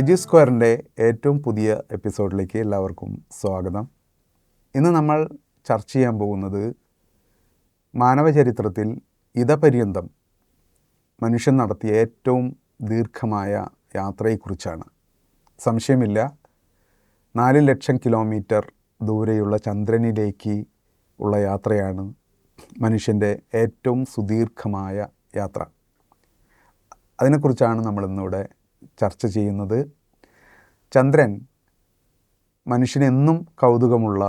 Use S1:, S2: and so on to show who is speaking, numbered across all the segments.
S1: AG സ്ക്വയറിൻ്റെ ഏറ്റവും പുതിയ എപ്പിസോഡിലേക്ക് എല്ലാവർക്കും സ്വാഗതം ഇന്ന് നമ്മൾ ചർച്ച ചെയ്യാൻ പോകുന്നത് മാനവചരിത്രത്തിൽ ഇതപര്യന്തം മനുഷ്യൻ നടത്തിയ ഏറ്റവും ദീർഘമായ യാത്രയെക്കുറിച്ചാണ് സംശയമില്ല നാല് ലക്ഷം കിലോമീറ്റർ ദൂരെയുള്ള ചന്ദ്രനിലേക്ക് ഉള്ള യാത്രയാണ് മനുഷ്യൻ്റെ ഏറ്റവും സുദീർഘമായ യാത്ര അതിനെക്കുറിച്ചാണ് നമ്മൾ ചർച്ച ചെയ്യുന്നത് ചന്ദ്രൻ മനുഷ്യനെന്നും കൗതുകമുള്ള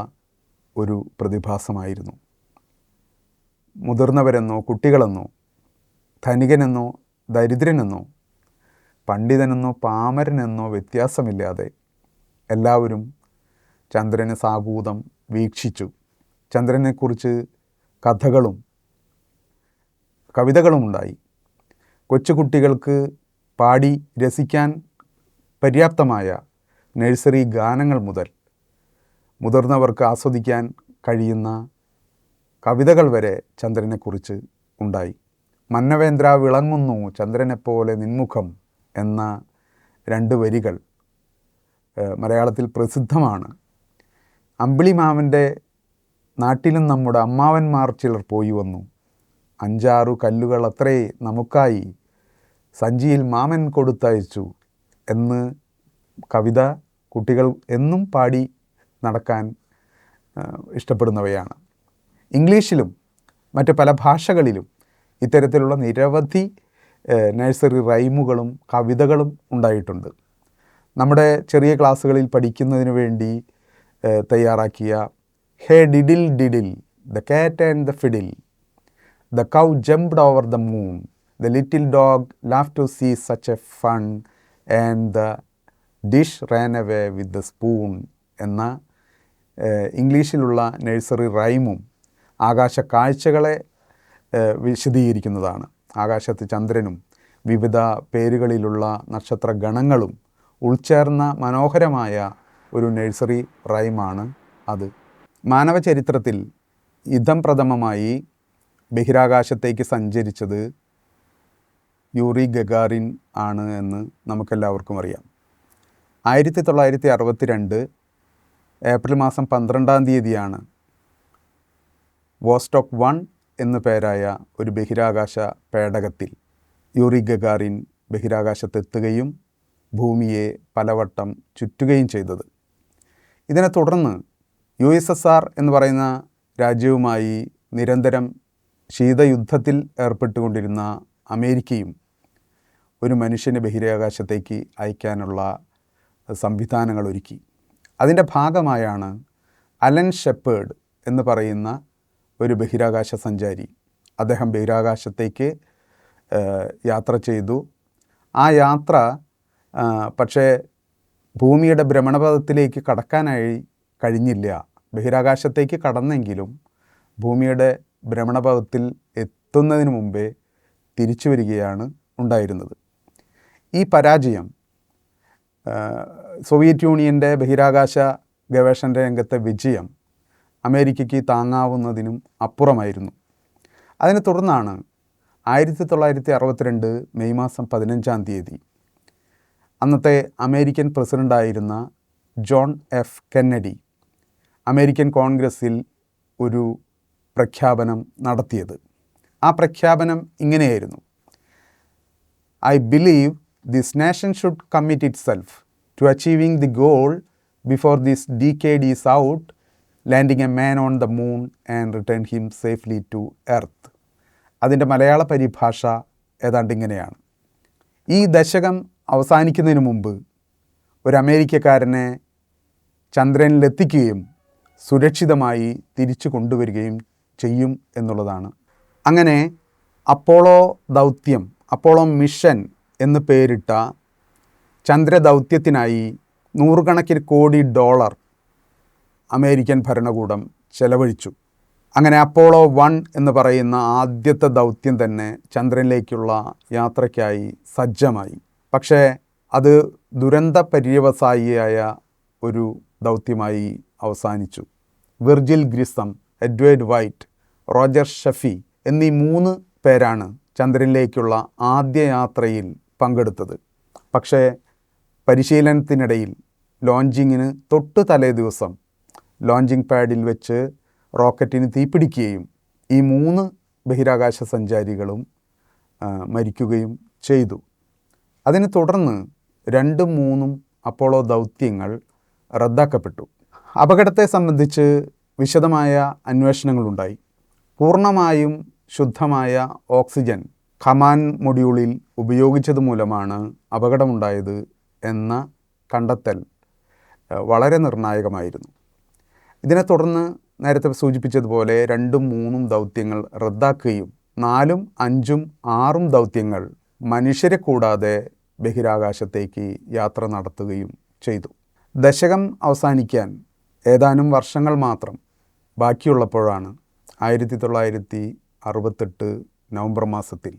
S1: ഒരു പ്രതിഭാസമായിരുന്നു മുതിർന്നവരെന്നോ കുട്ടികളെന്നോ ധനികനെന്നോ ദരിദ്രനെന്നോ പണ്ഡിതനെന്നോ പാമരനെന്നോ വ്യത്യാസമില്ലാതെ എല്ലാവരും ചന്ദ്രനെ സാഭൂതം വീക്ഷിച്ചു ചന്ദ്രനെക്കുറിച്ച് കഥകളും കവിതകളുമുണ്ടായി കൊച്ചുകുട്ടികൾക്ക് പാടി രസിക്കാൻ പര്യാപ്തമായ നഴ്സറി ഗാനങ്ങൾ മുതൽ മുതിർന്നവർക്ക് ആസ്വദിക്കാൻ കഴിയുന്ന കവിതകൾ വരെ ചന്ദ്രനെക്കുറിച്ച് ഉണ്ടായി മന്നവേന്ദ്ര വിളങ്ങുന്നു ചന്ദ്രനെപ്പോലെ നിന്മുഖം എന്ന രണ്ട് വരികൾ മലയാളത്തിൽ പ്രസിദ്ധമാണ് അമ്പിളിമാവൻ്റെ നാട്ടിലും നമ്മുടെ അമ്മാവന്മാർ ചിലർ പോയി വന്നു അഞ്ചാറു കല്ലുകൾ അത്രേ നമുക്കായി സഞ്ചിയിൽ മാമൻ കൊടുത്തയച്ചു എന്ന് കവിത കുട്ടികൾ എന്നും പാടി നടക്കാൻ ഇഷ്ടപ്പെടുന്നവയാണ് ഇംഗ്ലീഷിലും മറ്റ് പല ഭാഷകളിലും ഇത്തരത്തിലുള്ള നിരവധി നഴ്സറി റൈമുകളും കവിതകളും ഉണ്ടായിട്ടുണ്ട് നമ്മുടെ ചെറിയ ക്ലാസ്സുകളിൽ പഠിക്കുന്നതിന് വേണ്ടി തയ്യാറാക്കിയ hey diddle diddle the cat and the fiddle the cow jumped over the moon The little dog laughed to see such a fun and the dish ran away with the spoon എന്ന ഇംഗ്ലീഷിലുള്ള nursery റൈമും ആകാശ കാഴ്ചകളെ വിശദീകരിക്കുന്നതാണ് ആകാശത്ത് ചന്ദ്രനും വിവിധ പേരുകളിലുള്ള നക്ഷത്ര ഗണങ്ങളും ഉൾച്ചേർന്ന മനോഹരമായ ഒരു nursery റൈമാണ് അത് മാനവചരിത്രത്തിൽ ചരിത്രത്തിൽ ഇതം പ്രഥമമായി ബഹിരാകാശത്തേക്ക് സഞ്ചരിച്ചത് യൂറി ഗഗാറിൻ ആണ് എന്ന് നമുക്കെല്ലാവർക്കും അറിയാം ആയിരത്തി തൊള്ളായിരത്തി അറുപത്തി രണ്ട് ഏപ്രിൽ മാസം പന്ത്രണ്ടാം തീയതിയാണ് വോസ്റ്റോക്ക് വൺ എന്ന പേരായ ഒരു ബഹിരാകാശ പേടകത്തിൽ യൂറി ഗഗാറിൻ ബഹിരാകാശത്തെത്തുകയും ഭൂമിയെ പലവട്ടം ചുറ്റുകയും ചെയ്തത് ഇതിനെ തുടർന്ന് യു എസ് എസ് ആർ എന്ന് പറയുന്ന രാജ്യവുമായി നിരന്തരം ശീതയുദ്ധത്തിൽ ഏർപ്പെട്ടുകൊണ്ടിരുന്ന അമേരിക്കയും ഒരു മനുഷ്യനെ ബഹിരാകാശത്തേക്ക് അയക്കാനുള്ള സംവിധാനങ്ങൾ ഒരുക്കി അതിൻ്റെ ഭാഗമായാണ് അലൻ ഷെപ്പേർഡ് എന്ന് പറയുന്ന ഒരു ബഹിരാകാശ സഞ്ചാരി അദ്ദേഹം ബഹിരാകാശത്തേക്ക് യാത്ര ചെയ്തു ആ യാത്ര പക്ഷേ ഭൂമിയുടെ ഭ്രമണപഥത്തിലേക്ക് കടക്കാനായി കഴിഞ്ഞില്ല ബഹിരാകാശത്തേക്ക് കടന്നെങ്കിലും ഭൂമിയുടെ ഭ്രമണപഥത്തിൽ എത്തുന്നതിന് മുമ്പേ തിരിച്ചു വരികയാണ് ഉണ്ടായിരുന്നത് ഈ പരാജയം സോവിയറ്റ് യൂണിയൻ്റെ ബഹിരാകാശ ഗവേഷണ രംഗത്തെ വിജയം അമേരിക്കയ്ക്ക് താങ്ങാവുന്നതിനും അപ്പുറമായിരുന്നു അതിനെ തുടർന്നാണ് ആയിരത്തി തൊള്ളായിരത്തി അറുപത്തിരണ്ട് മെയ് മാസം പതിനഞ്ചാം തീയതി അന്നത്തെ അമേരിക്കൻ പ്രസിഡൻ്റായിരുന്ന ജോൺ എഫ് കെന്നഡി അമേരിക്കൻ കോൺഗ്രസ്സിൽ ഒരു പ്രഖ്യാപനം നടത്തിയത് ആ പ്രഖ്യാപനം ഇങ്ങനെയായിരുന്നു I believe this nation should commit itself to achieving the goal before this ഡി is out landing a man on the moon and return him safely to earth അതിൻ്റെ മലയാള പരിഭാഷ ഏതാണ്ട് ഇങ്ങനെയാണ് ഈ ദശകം അവസാനിക്കുന്നതിന് മുമ്പ് ഒരു അമേരിക്കക്കാരനെ ചന്ദ്രനിലെത്തിക്കുകയും സുരക്ഷിതമായി തിരിച്ചു കൊണ്ടുവരികയും ചെയ്യും എന്നുള്ളതാണ് അങ്ങനെ അപ്പോളോ ദൗത്യം അപ്പോളോ മിഷൻ എന്ന് പേരിട്ട ചന്ദ്രദൗത്യത്തിനായി നൂറുകണക്കിന് കോടി ഡോളർ അമേരിക്കൻ ഭരണകൂടം ചെലവഴിച്ചു അങ്ങനെ അപ്പോളോ വൺ എന്ന് പറയുന്ന ആദ്യത്തെ ദൗത്യം തന്നെ ചന്ദ്രനിലേക്കുള്ള യാത്രയ്ക്കായി സജ്ജമായി പക്ഷേ അത് ദുരന്ത പര്യവസായിയായ ഒരു ദൗത്യമായി അവസാനിച്ചു Virgil Grissom Edward White Roger Chaffee എന്നീ മൂന്ന് പേരാണ് ചന്ദ്രനിലേക്കുള്ള ആദ്യ യാത്രയിൽ പങ്കെടുത്തത് പക്ഷേ പരിശീലനത്തിനിടയിൽ ലോഞ്ചിങ്ങിന് തൊട്ട് തലേ ദിവസം ലോഞ്ചിങ് പാഡിൽ വെച്ച് റോക്കറ്റിന് തീപിടിക്കുകയും ഈ മൂന്ന് ബഹിരാകാശ സഞ്ചാരികളും മരിക്കുകയും ചെയ്തു അതിനെ തുടർന്ന് രണ്ടും മൂന്നും അപ്പോളോ ദൗത്യങ്ങൾ റദ്ദാക്കപ്പെട്ടു അപകടത്തെ സംബന്ധിച്ച് വിശദമായ അന്വേഷണങ്ങളുണ്ടായി പൂർണ്ണമായും ശുദ്ധമായ ഓക്സിജൻ ഖമാൻ മൊഡ്യൂളിൽ ഉപയോഗിച്ചത് മൂലമാണ് അപകടമുണ്ടായത് എന്ന കണ്ടെത്തൽ വളരെ നിർണായകമായിരുന്നു ഇതിനെ തുടർന്ന് നേരത്തെ സൂചിപ്പിച്ചതുപോലെ രണ്ടും മൂന്നും ദൗത്യങ്ങൾ റദ്ദാക്കുകയും നാലും അഞ്ചും ആറും ദൗത്യങ്ങൾ മനുഷ്യരെ കൂടാതെ ബഹിരാകാശത്തേക്ക് യാത്ര നടത്തുകയും ചെയ്തു ദശകം അവസാനിക്കാൻ ഏതാനും വർഷങ്ങൾ മാത്രം ബാക്കിയുള്ളപ്പോഴാണ് ആയിരത്തി തൊള്ളായിരത്തി അറുപത്തെട്ട് നവംബർ മാസത്തിൽ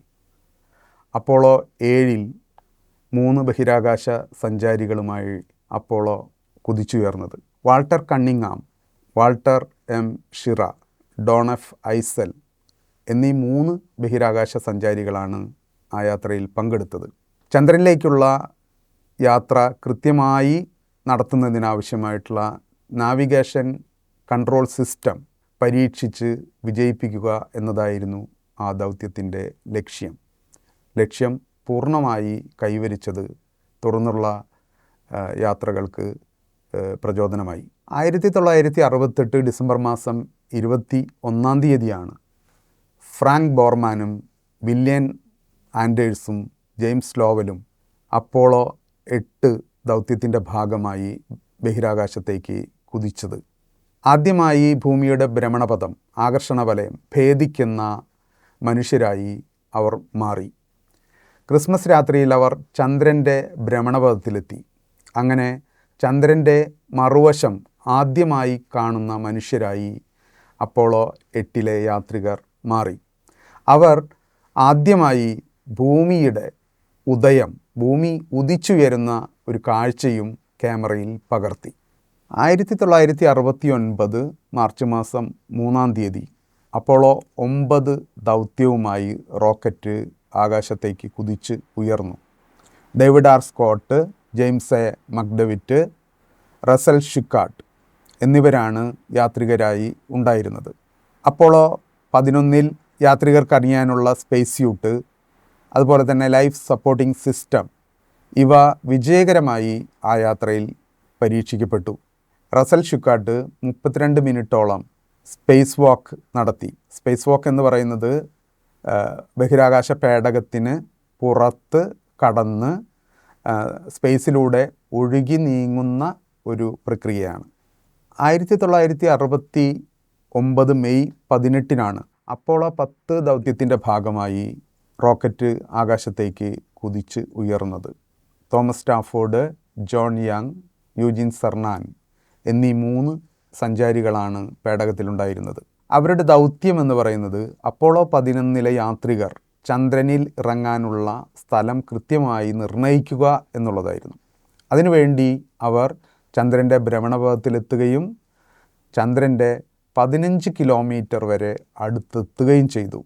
S1: അപ്പോളോ ഏഴിൽ മൂന്ന് ബഹിരാകാശ സഞ്ചാരികളുമായി അപ്പോളോ കുതിച്ചുയർന്നത് Walter Cunningham Walter M Schirra Donn F Eisele എന്നീ മൂന്ന് ബഹിരാകാശ സഞ്ചാരികളാണ് ആ യാത്രയിൽ പങ്കെടുത്തത് ചന്ദ്രനിലേക്കുള്ള യാത്ര കൃത്യമായി നടത്തുന്നതിനാവശ്യമായിട്ടുള്ള നാവിഗേഷൻ കൺട്രോൾ സിസ്റ്റം പരീക്ഷിച്ച് വിജയിപ്പിക്കുക എന്നതായിരുന്നു ആ ദൗത്യത്തിൻ്റെ ലക്ഷ്യം ലക്ഷ്യം പൂർണ്ണമായി കൈവരിച്ചത് തുടർന്നുള്ള യാത്രകൾക്ക് പ്രചോദനമായി ആയിരത്തി തൊള്ളായിരത്തി അറുപത്തെട്ട് ഡിസംബർ മാസം ഇരുപത്തി ഒന്നാം തീയതിയാണ് ഫ്രാങ്ക് ബോർമാനും വില്യൻ ആൻഡേഴ്സും ജെയിംസ് ലോവലും അപ്പോളോ എട്ട് ദൗത്യത്തിൻ്റെ ഭാഗമായി ബഹിരാകാശത്തേക്ക് കുതിച്ചത് ആദ്യമായി ഭൂമിയുടെ ഭ്രമണപഥം ആകർഷണ വലയം ഭേദിക്കുന്ന മനുഷ്യരായി അവർ മാറി ക്രിസ്മസ് രാത്രിയിൽ അവർ ചന്ദ്രൻ്റെ ഭ്രമണപഥത്തിലെത്തി അങ്ങനെ ചന്ദ്രൻ്റെ മറുവശം ആദ്യമായി കാണുന്ന മനുഷ്യരായി അപ്പോളോ എട്ടിലെ യാത്രികർ മാറി അവർ ആദ്യമായി ഭൂമിയുടെ ഉദയം ഭൂമി ഉദിച്ചുയരുന്ന ഒരു കാഴ്ചയും ക്യാമറയിൽ പകർത്തി ആയിരത്തി തൊള്ളായിരത്തി അറുപത്തി ഒൻപത് മാർച്ച് മാസം മൂന്നാം തീയതി അപ്പോളോ ഒമ്പത് ദൗത്യവുമായി റോക്കറ്റ് ആകാശത്തേക്ക് കുതിച്ച് ഉയർന്നു David R Scott James A McDivitt Russell Schweickart എന്നിവരാണ് യാത്രികരായി ഉണ്ടായിരുന്നത് അപ്പോളോ പതിനൊന്നിൽ യാത്രികർക്കറിയാനുള്ള സ്പേസ് സ്യൂട്ട് അതുപോലെ തന്നെ ലൈഫ് സപ്പോർട്ടിംഗ് സിസ്റ്റം ഇവ വിജയകരമായി ആ യാത്രയിൽ പരീക്ഷിക്കപ്പെട്ടു റസൽ ഷുക്കാട്ട് മുപ്പത്തിരണ്ട് മിനിറ്റോളം സ്പേസ് വാക്ക് നടത്തി സ്പേസ് വാക്ക് എന്ന് പറയുന്നത് ബഹിരാകാശ പേടകത്തിന് പുറത്ത് കടന്ന് സ്പേസിലൂടെ ഒഴുകി നീങ്ങുന്ന ഒരു പ്രക്രിയയാണ് ആയിരത്തി തൊള്ളായിരത്തി അറുപത്തി ഒമ്പത് മെയ് പതിനെട്ടിനാണ് ആ പത്ത് ദൗത്യത്തിൻ്റെ ഭാഗമായി റോക്കറ്റ് ആകാശത്തേക്ക് കുതിച്ച് ഉയർന്നത് Thomas Stafford John Young Eugene Cernan എന്നീ മൂന്ന് സഞ്ചാരികളാണ് പേടകത്തിലുണ്ടായിരുന്നത് അവരുടെ ദൗത്യം എന്ന് പറയുന്നത് അപ്പോളോ പതിനൊന്നിലെ യാത്രികർ ചന്ദ്രനിൽ ഇറങ്ങാനുള്ള സ്ഥലം കൃത്യമായി നിർണയിക്കുക എന്നുള്ളതായിരുന്നു അതിനുവേണ്ടി അവർ ചന്ദ്രൻ്റെ ഭ്രമണപഥത്തിലെത്തുകയും ചന്ദ്രൻ്റെ പതിനഞ്ച് കിലോമീറ്റർ വരെ അടുത്തെത്തുകയും ചെയ്തു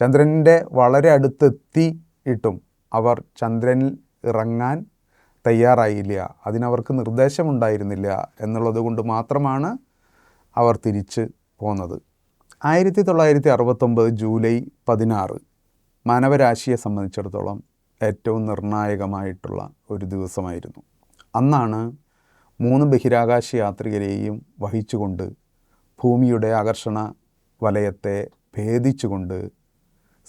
S1: ചന്ദ്രൻ്റെ വളരെ അടുത്തെത്തിയിട്ടും അവർ ചന്ദ്രനിൽ ഇറങ്ങാൻ തയ്യാറായില്ല അതിനവർക്ക് നിർദ്ദേശമുണ്ടായിരുന്നില്ല എന്നുള്ളത് കൊണ്ട് മാത്രമാണ് അവർ തിരിച്ച് പോന്നത് ആയിരത്തി തൊള്ളായിരത്തി അറുപത്തൊമ്പത് ജൂലൈ പതിനാറ് മാനവരാശിയെ സംബന്ധിച്ചിടത്തോളം ഏറ്റവും നിർണായകമായിട്ടുള്ള ഒരു ദിവസമായിരുന്നു അന്നാണ് മൂന്ന് ബഹിരാകാശ യാത്രികരെയും വഹിച്ചുകൊണ്ട് ഭൂമിയുടെ ആകർഷണ വലയത്തെ ഭേദിച്ചുകൊണ്ട്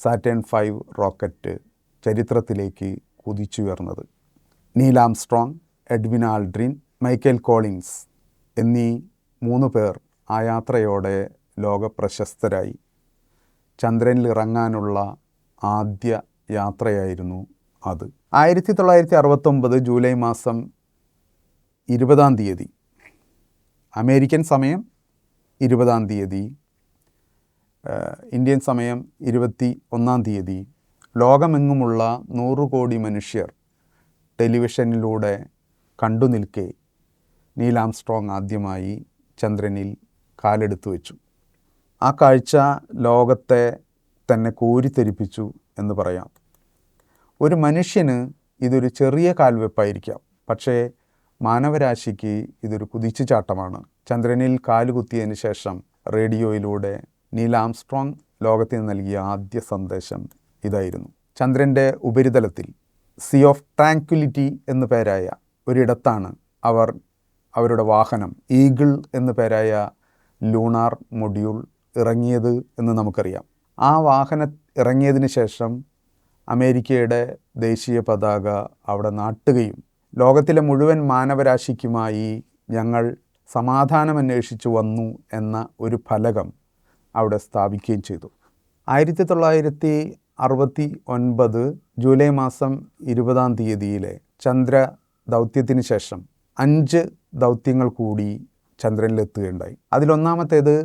S1: സാറ്റേൺ ഫൈവ് റോക്കറ്റ് ചരിത്രത്തിലേക്ക് കുതിച്ചുയർന്നത് Neil Armstrong Edwin Aldrin Michael Collins എന്നീ മൂന്ന് പേർ ആ യാത്രയോടെ ലോകപ്രശസ്തരായി ചന്ദ്രനിൽ ഇറങ്ങാനുള്ള ആദ്യ യാത്രയായിരുന്നു അത് ആയിരത്തി തൊള്ളായിരത്തി അറുപത്തൊമ്പത് ജൂലൈ മാസം ഇരുപതാം തീയതി അമേരിക്കൻ സമയം ഇരുപതാം തീയതി ഇന്ത്യൻ സമയം ഇരുപത്തി ഒന്നാം തീയതി ലോകമെങ്ങുമുള്ള നൂറ് കോടി മനുഷ്യർ ടെലിവിഷനിലൂടെ കണ്ടു നിൽക്കെ നീൽ ആദ്യമായി ചന്ദ്രനിൽ കാലെടുത്തു വെച്ചു ആ കാഴ്ച ലോകത്തെ തന്നെ കോരിത്തെരിപ്പിച്ചു എന്ന് പറയാം ഒരു മനുഷ്യന് ഇതൊരു ചെറിയ കാൽവെപ്പായിരിക്കാം പക്ഷേ മാനവരാശിക്ക് ഇതൊരു കുതിച്ചുചാട്ടമാണ് ചന്ദ്രനിൽ കാലുകുത്തിയതിന് ശേഷം റേഡിയോയിലൂടെ നീൽ ലോകത്തിന് നൽകിയ ആദ്യ സന്ദേശം ഇതായിരുന്നു ചന്ദ്രൻ്റെ ഉപരിതലത്തിൽ സി ഓഫ് ട്രാങ്ക്വിലിറ്റി എന്നു പേരായ ഒരിടത്താണ് അവർ അവരുടെ വാഹനം ഈഗിൾ എന്നു പേരായ ലൂണാർ മൊഡ്യൂൾ ഇറങ്ങിയത് എന്ന് നമുക്കറിയാം ആ വാഹന ഇറങ്ങിയതിന് ശേഷം അമേരിക്കയുടെ ദേശീയ പതാക അവിടെ നാട്ടുകയും ലോകത്തിലെ മുഴുവൻ മാനവരാശിക്കുമായി ഞങ്ങൾ സമാധാനം അന്വേഷിച്ചു വന്നു എന്ന ഒരു ഫലകം അവിടെ സ്ഥാപിക്കുകയും ചെയ്തു ആയിരത്തി തൊള്ളായിരത്തി അറുപത്തി ഒൻപത് ജൂലൈ മാസം ഇരുപതാം തീയതിയിലെ ചന്ദ്ര ദൗത്യത്തിന് ശേഷം അഞ്ച് ദൗത്യങ്ങൾ കൂടി ചന്ദ്രനിലെത്തുകയുണ്ടായി അതിലൊന്നാമത്തേത്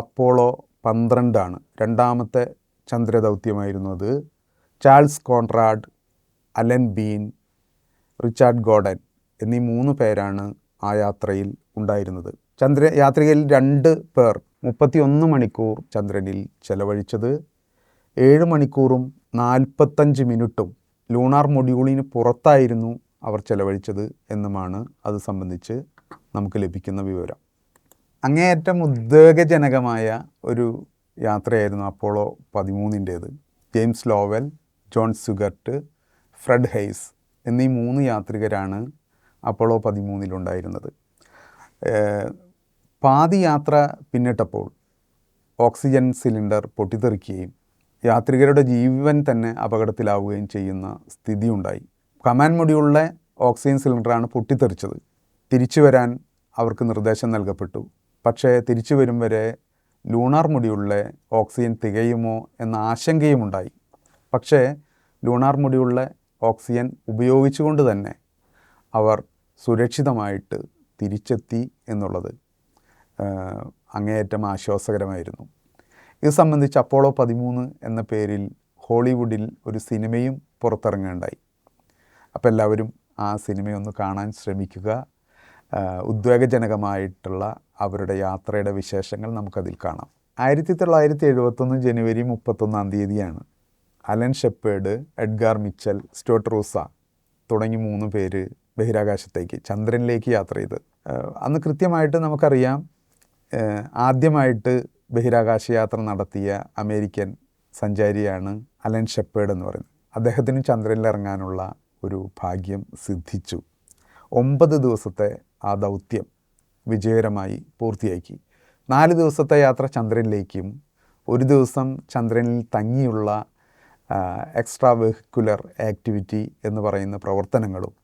S1: അപ്പോളോ പന്ത്രണ്ടാണ് രണ്ടാമത്തെ അത് Charles Conrad Alan Bean Richard Gordon എന്നീ മൂന്ന് പേരാണ് ആ യാത്രയിൽ ഉണ്ടായിരുന്നത് ചന്ദ്ര യാത്രയിൽ രണ്ട് പേർ മുപ്പത്തിയൊന്ന് മണിക്കൂർ ചന്ദ്രനിൽ ചെലവഴിച്ചത് ഏഴ് മണിക്കൂറും നാൽപ്പത്തഞ്ച് മിനിറ്റും ലൂണാർ മൊഡ്യൂളിന് പുറത്തായിരുന്നു അവർ ചെലവഴിച്ചത് എന്നുമാണ് അത് സംബന്ധിച്ച് നമുക്ക് ലഭിക്കുന്ന വിവരം അങ്ങേയറ്റം ഉദ്വേഗജനകമായ ഒരു യാത്രയായിരുന്നു അപ്പോളോ പതിമൂന്നിൻ്റേത് James Lovell John Swigert Fred Haise എന്നീ മൂന്ന് യാത്രികരാണ് അപ്പോളോ പതിമൂന്നിലുണ്ടായിരുന്നത് പാതി യാത്ര പിന്നിട്ടപ്പോൾ ഓക്സിജൻ സിലിണ്ടർ പൊട്ടിത്തെറിക്കുകയും യാത്രികരുടെ ജീവൻ തന്നെ അപകടത്തിലാവുകയും ചെയ്യുന്ന സ്ഥിതിയുണ്ടായി കമാൻഡ് മൊഡ്യൂളിലെ ഓക്സിജൻ സിലിണ്ടറാണ് പൊട്ടിത്തെറിച്ചത് തിരിച്ചു വരാൻ അവർക്ക് നിർദ്ദേശം നൽകപ്പെട്ടു പക്ഷേ തിരിച്ചു വരും വരെ ലൂണാർ മൊഡ്യൂളിലെ ഓക്സിജൻ തികയുമോ എന്ന ആശങ്കയുമുണ്ടായി പക്ഷേ ലൂണാർ മൊഡ്യൂളിലെ ഓക്സിജൻ ഉപയോഗിച്ചുകൊണ്ട് തന്നെ അവർ സുരക്ഷിതമായിട്ട് തിരിച്ചെത്തി എന്നുള്ളത് അങ്ങേയറ്റം ആശ്വാസകരമായിരുന്നു ഇത് സംബന്ധിച്ച് അപ്പോളോ പതിമൂന്ന് എന്ന പേരിൽ ഹോളിവുഡിൽ ഒരു സിനിമയും പുറത്തിറങ്ങുകയുണ്ടായി അപ്പോൾ എല്ലാവരും ആ സിനിമയൊന്ന് കാണാൻ ശ്രമിക്കുക ഉദ്വേഗജനകമായിട്ടുള്ള അവരുടെ യാത്രയുടെ വിശേഷങ്ങൾ നമുക്കതിൽ കാണാം ആയിരത്തി തൊള്ളായിരത്തി എഴുപത്തൊന്ന് ജനുവരി മുപ്പത്തൊന്നാം തീയതിയാണ് Alan Shepard Edgar Mitchell Stuart Roosa തുടങ്ങി മൂന്ന് പേര് ബഹിരാകാശത്തേക്ക് ചന്ദ്രനിലേക്ക് യാത്ര ചെയ്ത് അന്ന് കൃത്യമായിട്ട് നമുക്കറിയാം ആദ്യമായിട്ട് ബഹിരാകാശ യാത്ര നടത്തിയ അമേരിക്കൻ സഞ്ചാരിയാണ് അലൻ ഷെപ്പേഡ് എന്ന് പറയുന്നത് അദ്ദേഹത്തിന് ചന്ദ്രനിലിറങ്ങാനുള്ള ഒരു ഭാഗ്യം സിദ്ധിച്ചു ഒമ്പത് ദിവസത്തെ ആ ദൗത്യം വിജയകരമായി പൂർത്തിയാക്കി നാല് ദിവസത്തെ യാത്ര ചന്ദ്രനിലേക്കും ഒരു ദിവസം ചന്ദ്രനിൽ തങ്ങിയുള്ള എക്സ്ട്രാ വെഹിക്കുലർ ആക്ടിവിറ്റി എന്ന് പറയുന്ന പ്രവർത്തനങ്ങളും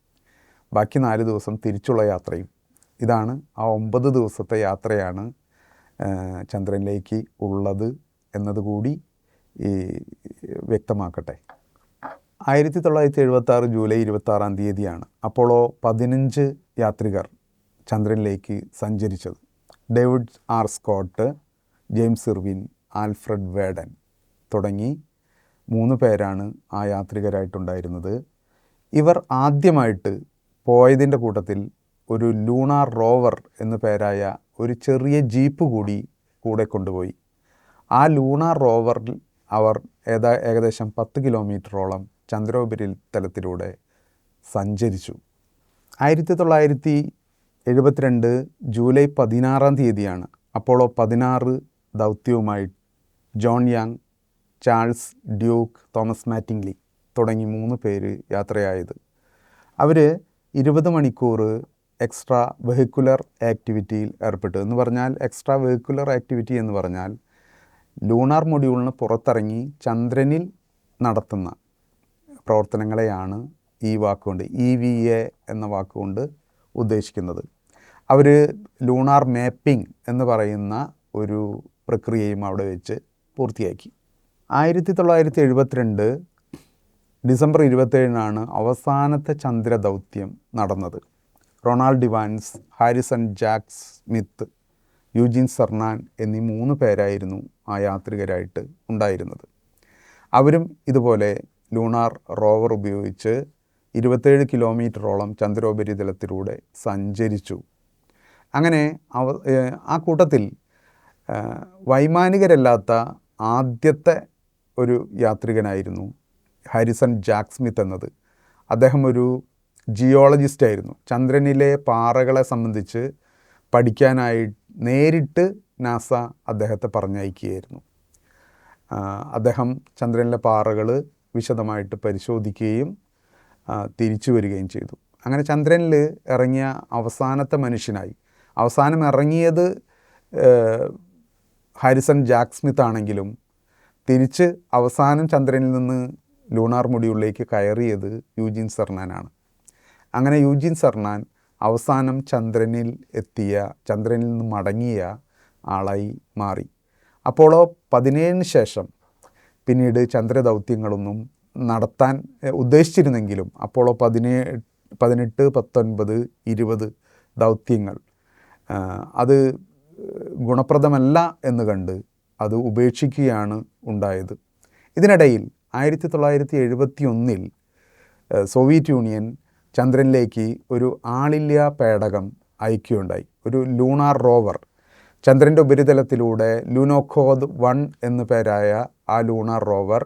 S1: ബാക്കി നാല് ദിവസം തിരിച്ചുള്ള യാത്രയും ഇതാണ് ആ ഒമ്പത് ദിവസത്തെ യാത്രയാണ് ചന്ദ്രനിലേക്ക് ഉള്ളത് എന്നതുകൂടി ഈ വ്യക്തമാക്കട്ടെ ആയിരത്തി തൊള്ളായിരത്തി എഴുപത്തി ആറ് ജൂലൈ ഇരുപത്താറാം തീയതിയാണ് അപ്പോളോ പതിനഞ്ച് യാത്രികർ ചന്ദ്രനിലേക്ക് സഞ്ചരിച്ചത് David R Scott James Irwin Alfred Worden തുടങ്ങി മൂന്ന് പേരാണ് ആ യാത്രികരായിട്ടുണ്ടായിരുന്നത് ഇവർ ആദ്യമായിട്ട് പോയതിൻ്റെ കൂട്ടത്തിൽ ഒരു ലൂണാർ റോവർ എന്നു പേരായ ഒരു ചെറിയ ജീപ്പ് കൂടി കൂടെ കൊണ്ടുപോയി ആ ലൂണാർ റോവറിൽ അവർ ഏതാ ഏകദേശം പത്ത് കിലോമീറ്ററോളം ചന്ദ്രോപരിതലത്തിലൂടെ തലത്തിലൂടെ സഞ്ചരിച്ചു ആയിരത്തി തൊള്ളായിരത്തി എഴുപത്തിരണ്ട് ജൂലൈ പതിനാറാം തീയതിയാണ് അപ്പോളോ പതിനാറ് ദൗത്യവുമായി John Young Charles Duke Thomas Mattingly തുടങ്ങി മൂന്ന് പേര് യാത്രയായത് അവർ ഇരുപത് മണിക്കൂർ എക്സ്ട്രാ വെഹിക്കുലർ ആക്ടിവിറ്റിയിൽ ഏർപ്പെട്ടു എന്ന് പറഞ്ഞാൽ എക്സ്ട്രാ വെഹിക്കുലർ ആക്ടിവിറ്റി എന്ന് പറഞ്ഞാൽ ലൂണാർ മൊഡ്യൂളിന് പുറത്തിറങ്ങി ചന്ദ്രനിൽ നടത്തുന്ന പ്രവർത്തനങ്ങളെയാണ് ഈ വാക്കുകൊണ്ട് ഇ വി എ എന്ന വാക്കുകൊണ്ട് ഉദ്ദേശിക്കുന്നത് അവർ ലൂണാർ മാപ്പിംഗ് എന്ന് പറയുന്ന ഒരു പ്രക്രിയയും അവിടെ വെച്ച് പൂർത്തിയാക്കി ആയിരത്തി തൊള്ളായിരത്തി എഴുപത്തിരണ്ട് ഡിസംബർ ഇരുപത്തേഴിനാണ് അവസാനത്തെ ചന്ദ്രദൗത്യം നടന്നത് Ronald Evans Harrison Jack Schmitt Eugene Cernan എന്നീ മൂന്ന് പേരായിരുന്നു ആ യാത്രികരായിട്ട് ഉണ്ടായിരുന്നത് അവരും ഇതുപോലെ ലൂണാർ റോവർ ഉപയോഗിച്ച് ഇരുപത്തേഴ് കിലോമീറ്ററോളം ചന്ദ്രോപരിതലത്തിലൂടെ സഞ്ചരിച്ചു അങ്ങനെ അവ ആ കൂട്ടത്തിൽ വൈമാനികരല്ലാത്ത ആദ്യത്തെ ഒരു യാത്രികനായിരുന്നു ഹാരിസൺ ജാക്ക് സ്മിത്ത് എന്നത് അദ്ദേഹം ഒരു ജിയോളജിസ്റ്റ് ആയിരുന്നു ചന്ദ്രനിലെ പാറകളെ സംബന്ധിച്ച് പഠിക്കാനായി നേരിട്ട് നാസ അദ്ദേഹത്തെ പറഞ്ഞയക്കുകയായിരുന്നു അദ്ദേഹം ചന്ദ്രനിലെ പാറകൾ വിശദമായിട്ട് പരിശോധിക്കുകയും തിരിച്ചു വരികയും ചെയ്തു അങ്ങനെ ചന്ദ്രനിൽ ഇറങ്ങിയ അവസാനത്തെ മനുഷ്യനായി അവസാനം ഇറങ്ങിയത് ഹാരിസൺ ജാക്ക് സ്മിത്ത് ആണെങ്കിലും തിരിച്ച് അവസാനം ചന്ദ്രനിൽ നിന്ന് ലൂണാർ മുടിയുള്ളിലേക്ക് കയറിയത് യൂജിൻ സർനാനാണ് അങ്ങനെ യൂജിൻ സർണാൻ അവസാനം ചന്ദ്രനിൽ എത്തിയ ചന്ദ്രനിൽ നിന്ന് മടങ്ങിയ ആളായി മാറി അപ്പോളോ പതിനേഴിന് ശേഷം പിന്നീട് ചന്ദ്രദൗത്യങ്ങളൊന്നും നടത്താൻ ഉദ്ദേശിച്ചിരുന്നെങ്കിലും അപ്പോളോ പതിനേ പതിനെട്ട് പത്തൊൻപത് ഇരുപത് ദൗത്യങ്ങൾ അത് ഗുണപ്രദമല്ല എന്ന് കണ്ട് അത് ഉപേക്ഷിക്കുകയാണ് ഉണ്ടായത് ഇതിനിടയിൽ ആയിരത്തി തൊള്ളായിരത്തി എഴുപത്തി ഒന്നിൽ സോവിയറ്റ് യൂണിയൻ ചന്ദ്രനിലേക്ക് ഒരു ആളില്ലാ പേടകം അയക്കുകയുണ്ടായി ഒരു ലൂണാർ റോവർ ചന്ദ്രൻ്റെ ഉപരിതലത്തിലൂടെ ലുനോഖോദ് വൺ എന്ന പേരായ ആ ലൂണാർ റോവർ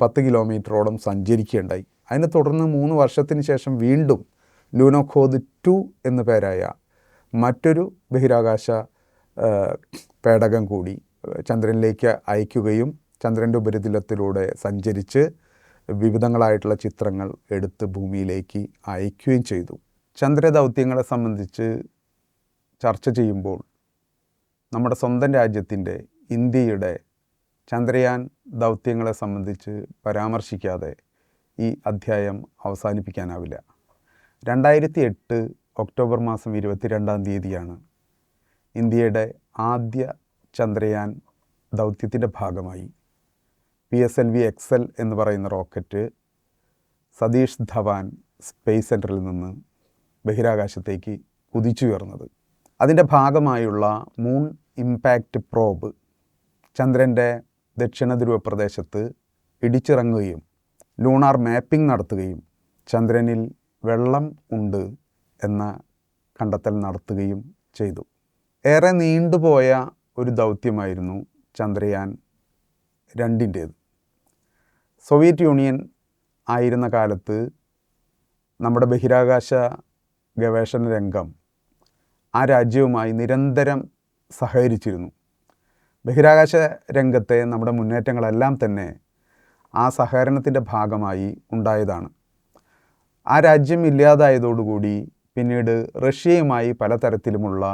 S1: പത്ത് കിലോമീറ്ററോളം സഞ്ചരിക്കുകയുണ്ടായി അതിനെ തുടർന്ന് മൂന്ന് വർഷത്തിന് ശേഷം വീണ്ടും ലൂനോഖോദ് ടു എന്ന പേരായ മറ്റൊരു ബഹിരാകാശ പേടകം കൂടി ചന്ദ്രനിലേക്ക് അയക്കുകയും ചന്ദ്രൻ്റെ ഉപരിതലത്തിലൂടെ സഞ്ചരിച്ച് വിവിധങ്ങളായിട്ടുള്ള ചിത്രങ്ങൾ എടുത്ത് ഭൂമിയിലേക്ക് അയക്കുകയും ചെയ്തു ചന്ദ്രദൗത്യങ്ങളെ സംബന്ധിച്ച് ചർച്ച ചെയ്യുമ്പോൾ നമ്മുടെ സ്വന്തം രാജ്യത്തിൻ്റെ ഇന്ത്യയുടെ ചന്ദ്രയാൻ ദൗത്യങ്ങളെ സംബന്ധിച്ച് പരാമർശിക്കാതെ ഈ അധ്യായം അവസാനിപ്പിക്കാനാവില്ല രണ്ടായിരത്തി എട്ട് ഒക്ടോബർ മാസം ഇരുപത്തിരണ്ടാം തീയതിയാണ് ഇന്ത്യയുടെ ആദ്യ ചന്ദ്രയാൻ ദൗത്യത്തിൻ്റെ ഭാഗമായി P S L V XL എന്ന് പറയുന്ന റോക്കറ്റ് സതീഷ് ധവാൻ സ്പേസ് സെൻറ്ററിൽ നിന്ന് ബഹിരാകാശത്തേക്ക് കുതിച്ചുയർന്നത് അതിൻ്റെ ഭാഗമായുള്ള മൂൺ ഇമ്പാക്റ്റ് പ്രോബ് ചന്ദ്രൻ്റെ ദക്ഷിണധ്രുവ പ്രദേശത്ത് ഇടിച്ചിറങ്ങുകയും ലൂണാർ മാപ്പിംഗ് നടത്തുകയും ചന്ദ്രനിൽ വെള്ളം ഉണ്ട് എന്ന കണ്ടെത്തൽ നടത്തുകയും ചെയ്തു ഏറെ നീണ്ടുപോയ ഒരു ദൗത്യമായിരുന്നു ചന്ദ്രയാൻ രണ്ടിൻ്റേത് സോവിയറ്റ് യൂണിയൻ ആയിരുന്ന കാലത്ത് നമ്മുടെ ബഹിരാകാശ ഗവേഷണ രംഗം ആ രാജ്യവുമായി നിരന്തരം സഹകരിച്ചിരുന്നു ബഹിരാകാശ രംഗത്തെ നമ്മുടെ മുന്നേറ്റങ്ങളെല്ലാം തന്നെ ആ സഹകരണത്തിൻ്റെ ഭാഗമായി ഉണ്ടായതാണ് ആ രാജ്യം ഇല്ലാതായതോടുകൂടി പിന്നീട് റഷ്യയുമായി പലതരത്തിലുമുള്ള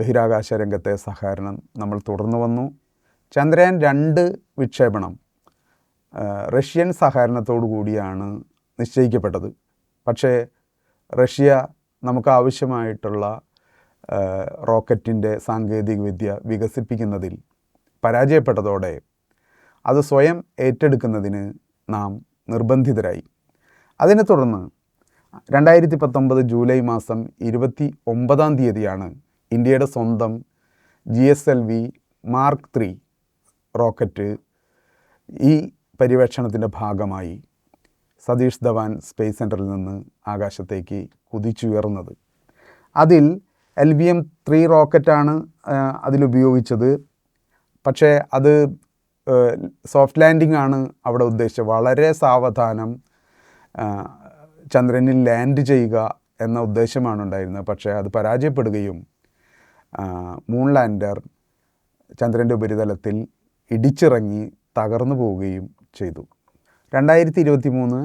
S1: ബഹിരാകാശ രംഗത്തെ സഹകരണം നമ്മൾ തുടർന്നു വന്നു ചന്ദ്രയാൻ രണ്ട് വിക്ഷേപണം റഷ്യൻ സഹകരണത്തോടു കൂടിയാണ് നിശ്ചയിക്കപ്പെട്ടത് പക്ഷേ റഷ്യ നമുക്ക് ആവശ്യമായിട്ടുള്ള റോക്കറ്റിൻ്റെ സാങ്കേതികവിദ്യ വികസിപ്പിക്കുന്നതിൽ പരാജയപ്പെട്ടതോടെ അത് സ്വയം ഏറ്റെടുക്കുന്നതിന് നാം നിർബന്ധിതരായി അതിനെ തുടർന്ന് രണ്ടായിരത്തി പത്തൊമ്പത് ജൂലൈ മാസം ഇരുപത്തി ഒമ്പതാം തീയതിയാണ് ഇന്ത്യയുടെ സ്വന്തം G S L V Mark three rocket ഈ പര്യവേക്ഷണത്തിൻ്റെ ഭാഗമായി സതീഷ് ധവാൻ സ്പേസ് സെൻറ്ററിൽ നിന്ന് ആകാശത്തേക്ക് കുതിച്ചുയർന്നത് അതിൽ എൽ വി എം ത്രീ റോക്കറ്റാണ് അതിലുപയോഗിച്ചത് പക്ഷേ അത് സോഫ്റ്റ് ലാൻഡിംഗ് ആണ് അവിടെ ഉദ്ദേശിച്ചത് വളരെ സാവധാനം ചന്ദ്രനിൽ ലാൻഡ് ചെയ്യുക എന്ന ഉദ്ദേശമാണ് ഉണ്ടായിരുന്നത് പക്ഷേ അത് പരാജയപ്പെടുകയും മൂൺ ലാൻഡർ ചന്ദ്രൻ്റെ ഉപരിതലത്തിൽ ഇടിച്ചിറങ്ങി തകർന്നു പോവുകയും ചെയ്തു രണ്ടായിരത്തി ഇരുപത്തി മൂന്ന്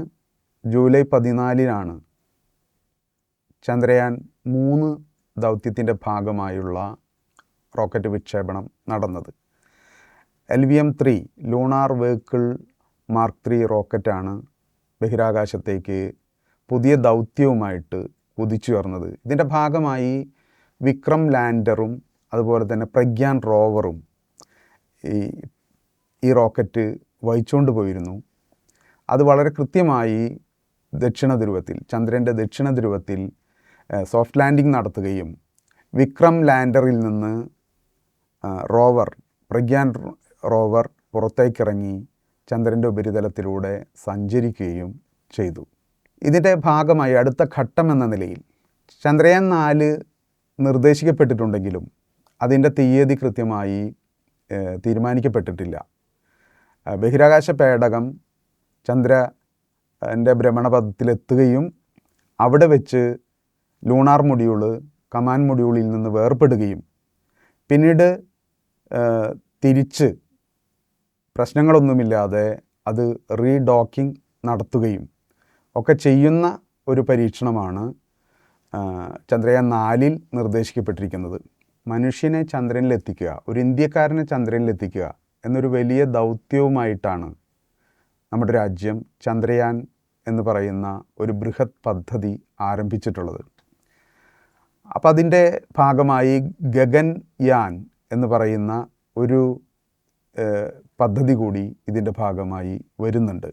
S1: ജൂലൈ പതിനാലിനാണ് ചന്ദ്രയാൻ മൂന്ന് ദൗത്യത്തിൻ്റെ ഭാഗമായുള്ള റോക്കറ്റ് വിക്ഷേപണം നടന്നത് L V M three lunar vehicle mark three റോക്കറ്റാണ് ബഹിരാകാശത്തേക്ക് പുതിയ ദൗത്യവുമായിട്ട് കുതിച്ചുയർന്നത് ഇതിൻ്റെ ഭാഗമായി വിക്രം ലാൻഡറും അതുപോലെ തന്നെ പ്രഗ്യാൻ റോവറും ഈ ഈ റോക്കറ്റ് വഹിച്ചുകൊണ്ട് പോയിരുന്നു അത് വളരെ കൃത്യമായി ദക്ഷിണ ധ്രുവത്തിൽ ചന്ദ്രൻ്റെ ദക്ഷിണ ധ്രുവത്തിൽ സോഫ്റ്റ് ലാൻഡിംഗ് നടത്തുകയും വിക്രം ലാൻഡറിൽ നിന്ന് റോവർ പ്രഗ്യാൻ റോവർ പുറത്തേക്കിറങ്ങി ചന്ദ്രൻ്റെ ഉപരിതലത്തിലൂടെ സഞ്ചരിക്കുകയും ചെയ്തു ഇതിൻ്റെ ഭാഗമായി അടുത്ത ഘട്ടം എന്ന നിലയിൽ ചന്ദ്രയാൻ നാല് നിർദ്ദേശിക്കപ്പെട്ടിട്ടുണ്ടെങ്കിലും അതിൻ്റെ തീയതി കൃത്യമായി തീരുമാനിക്കപ്പെട്ടിട്ടില്ല ബഹിരാകാശ പേടകം ചന്ദ്ര എൻ്റെ ഭ്രമണപഥത്തിലെത്തുകയും അവിടെ വെച്ച് ലൂണാർ മൊഡ്യൂള് കമാൻ മൊഡ്യൂളിൽ നിന്ന് വേർപെടുകയും പിന്നീട് തിരിച്ച് പ്രശ്നങ്ങളൊന്നുമില്ലാതെ അത് റീഡോക്കിംഗ് നടത്തുകയും ഒക്കെ ചെയ്യുന്ന ഒരു പരീക്ഷണമാണ് ചന്ദ്രയാൻ നാലിൽ നിർദ്ദേശിക്കപ്പെട്ടിരിക്കുന്നത് മനുഷ്യനെ ചന്ദ്രനിലെത്തിക്കുക ഒരു ഇന്ത്യക്കാരനെ ചന്ദ്രനിലെത്തിക്കുക എന്നൊരു വലിയ ദൗത്യവുമായിട്ടാണ് നമ്മുടെ രാജ്യം ചന്ദ്രയാൻ എന്ന് പറയുന്ന ഒരു ബൃഹത് പദ്ധതി ആരംഭിച്ചിട്ടുള്ളത് അപ്പോൾ അതിൻ്റെ ഭാഗമായി ഗഗൻ യാൻ എന്ന് പറയുന്ന ഒരു പദ്ധതി കൂടി ഇതിൻ്റെ ഭാഗമായി വരുന്നുണ്ട്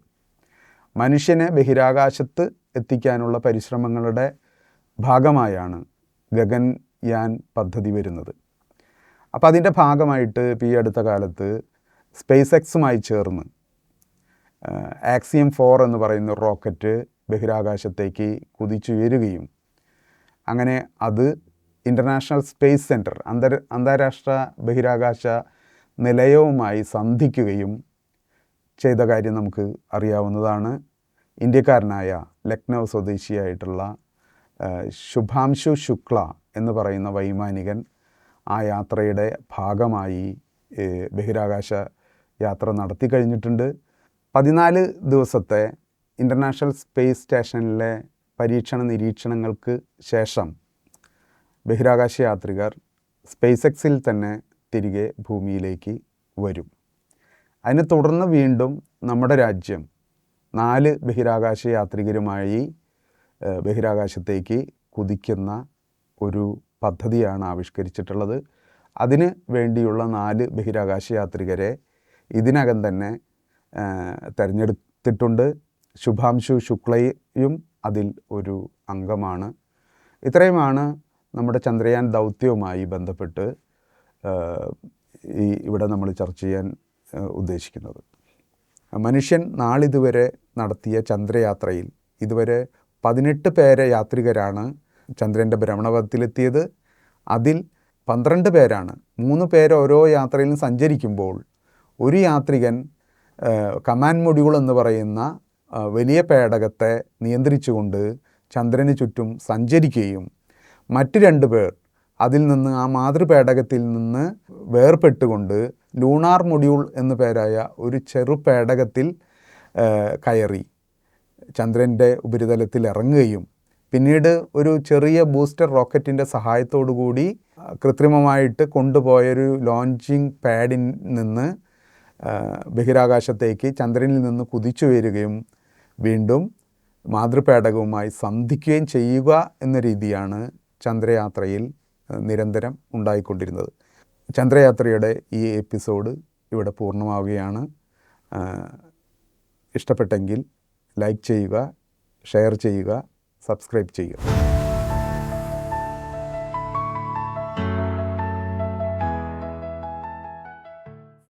S1: മനുഷ്യനെ ബഹിരാകാശത്ത് എത്തിക്കാനുള്ള പരിശ്രമങ്ങളുടെ ഭാഗമായാണ് ഗഗൻ യാൻ പദ്ധതി വരുന്നത് അപ്പോൾ അതിൻ്റെ ഭാഗമായിട്ട് ഇപ്പോൾ ഈ അടുത്ത കാലത്ത് സ്പേസ് എക്സുമായി ചേർന്ന് ആക്സിയം ഫോർ എന്ന് പറയുന്ന റോക്കറ്റ് ബഹിരാകാശത്തേക്ക് കുതിച്ചുയരുകയും അങ്ങനെ അത് ഇൻ്റർനാഷണൽ സ്പേസ് സെൻറ്റർ അന്തർ അന്താരാഷ്ട്ര ബഹിരാകാശ നിലയവുമായി സന്ധിക്കുകയും ചെയ്ത കാര്യം നമുക്ക് അറിയാവുന്നതാണ് ഇന്ത്യക്കാരനായ ലക്നൗ സ്വദേശിയായിട്ടുള്ള ശുഭാംശു ശുക്ല എന്ന് പറയുന്ന വൈമാനികൻ ആ യാത്രയുടെ ഭാഗമായി ബഹിരാകാശ യാത്ര നടത്തി കഴിഞ്ഞിട്ടുണ്ട് പതിനാല് ദിവസത്തെ ഇൻ്റർനാഷണൽ സ്പേസ് സ്റ്റേഷനിലെ പരീക്ഷണ നിരീക്ഷണങ്ങൾക്ക് ശേഷം ബഹിരാകാശ യാത്രികർ സ്പേസ് എക്സിൽ തന്നെ തിരികെ ഭൂമിയിലേക്ക് വരും അതിനെ തുടർന്ന് വീണ്ടും നമ്മുടെ രാജ്യം നാല് ബഹിരാകാശ യാത്രികരുമായി ബഹിരാകാശത്തേക്ക് കുതിക്കുന്ന ഒരു പദ്ധതിയാണ് ആവിഷ്കരിച്ചിട്ടുള്ളത് അതിന് വേണ്ടിയുള്ള നാല് ബഹിരാകാശ യാത്രികരെ ഇതിനകം തന്നെ തിരഞ്ഞെടുത്തിട്ടുണ്ട് ശുഭാംശു ശുക്ലയും അതിൽ ഒരു അംഗമാണ് ഇത്രയുമാണ് നമ്മുടെ ചന്ദ്രയാൻ ദൗത്യവുമായി ബന്ധപ്പെട്ട് ഈ ഇവിടെ നമ്മൾ ചർച്ച ചെയ്യാൻ ഉദ്ദേശിക്കുന്നത് മനുഷ്യൻ നാളിതുവരെ നടത്തിയ ചന്ദ്രയാത്രയിൽ ഇതുവരെ പതിനെട്ട് പേരെ യാത്രികരാണ് ചന്ദ്രൻ്റെ ഭ്രമണപഥത്തിലെത്തിയത് അതിൽ പന്ത്രണ്ട് പേരാണ് മൂന്ന് പേരോരോ ഓരോ യാത്രയിലും സഞ്ചരിക്കുമ്പോൾ ഒരു യാത്രികൻ കമാൻഡ് മൊഡ്യൂൾ എന്ന് പറയുന്ന വലിയ പേടകത്തെ നിയന്ത്രിച്ചുകൊണ്ട് ചന്ദ്രന് ചുറ്റും സഞ്ചരിക്കുകയും മറ്റ് രണ്ട് പേർ അതിൽ നിന്ന് ആ മാതൃപേടകത്തിൽ നിന്ന് വേർപെട്ടുകൊണ്ട് ലൂണാർ മൊഡ്യൂൾ എന്ന പേരായ ഒരു ചെറു പേടകത്തിൽ കയറി ചന്ദ്രൻ്റെ ഉപരിതലത്തിൽ ഇറങ്ങുകയും പിന്നീട് ഒരു ചെറിയ ബൂസ്റ്റർ റോക്കറ്റിൻ്റെ സഹായത്തോടു കൂടി കൃത്രിമമായിട്ട് കൊണ്ടുപോയൊരു ലോഞ്ചിങ് പാഡിൽ നിന്ന് ബഹിരാകാശത്തേക്ക് ചന്ദ്രനിൽ നിന്ന് കുതിച്ചു വരികയും വീണ്ടും മാതൃപേടകവുമായി സന്ധിക്കുകയും ചെയ്യുക എന്ന രീതിയാണ് ചന്ദ്രയാത്രയിൽ നിരന്തരം ഉണ്ടായിക്കൊണ്ടിരുന്നത് ചന്ദ്രയാത്രയുടെ ഈ എപ്പിസോഡ് ഇവിടെ പൂർണ്ണമാവുകയാണ് ഇഷ്ടപ്പെട്ടെങ്കിൽ ലൈക്ക് ചെയ്യുക ഷെയർ ചെയ്യുക സബ്സ്ക്രൈബ് ചെയ്യുക